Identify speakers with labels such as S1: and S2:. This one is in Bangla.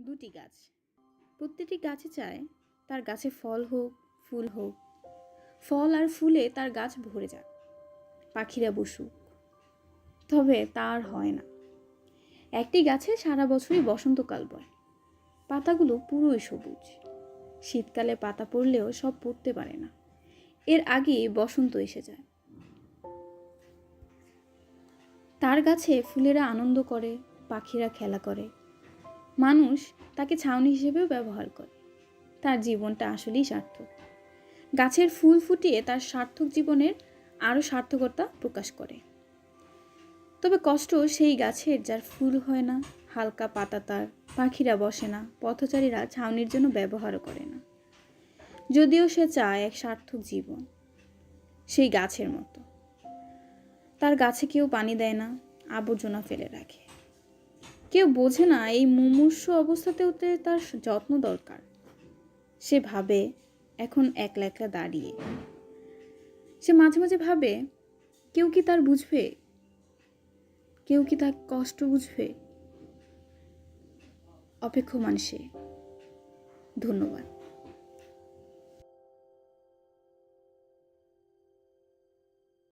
S1: দুটি গাছ। প্রত্যেকটি গাছে চায় তার গাছে ফল হোক, ফুল হোক। ফল আর ফুলে তার গাছ ভরে যাক। পাখিরা বসুক। তবে তার হয় না। একটি গাছে সারা বছরই বসন্তকাল বয়। পাতাগুলো পুরোই সবুজ। শীতকালে পাতা পড়লেও সব পড়তে পারে না। এর আগে বসন্ত এসে যায়। তার গাছে ফুলেরা আনন্দ করে, পাখিরা খেলা করে। মানুষ তাকে ছাউনি হিসেবেও ব্যবহার করে। তার জীবনটা আসলেই সার্থক। গাছের ফুল ফুটিয়ে তার সার্থক জীবনের আরও সার্থকতা প্রকাশ করে। তবে কষ্ট সেই গাছের যার ফুল হয় না, হালকা পাতা তার, পাখিরা বসে না, পথচারীরা ছাউনির জন্য ব্যবহারও করে না। যদিও সে চায় এক সার্থক জীবন সেই গাছের মতো। তার গাছে কেউ পানি দেয় না, আবর্জনা ফেলে রাখে। কেউ বোঝে না এই মুমূর্ষ অবস্থাতেও তার যত্ন দরকার। সে ভাবে, এখন একলা একলা দাঁড়িয়ে। সে মাঝে মাঝে ভাবে, কেউ কি তার বুঝবে? কেউ কি তার কষ্ট বুঝবে? অপেক্ষমান সে। ধন্যবাদ।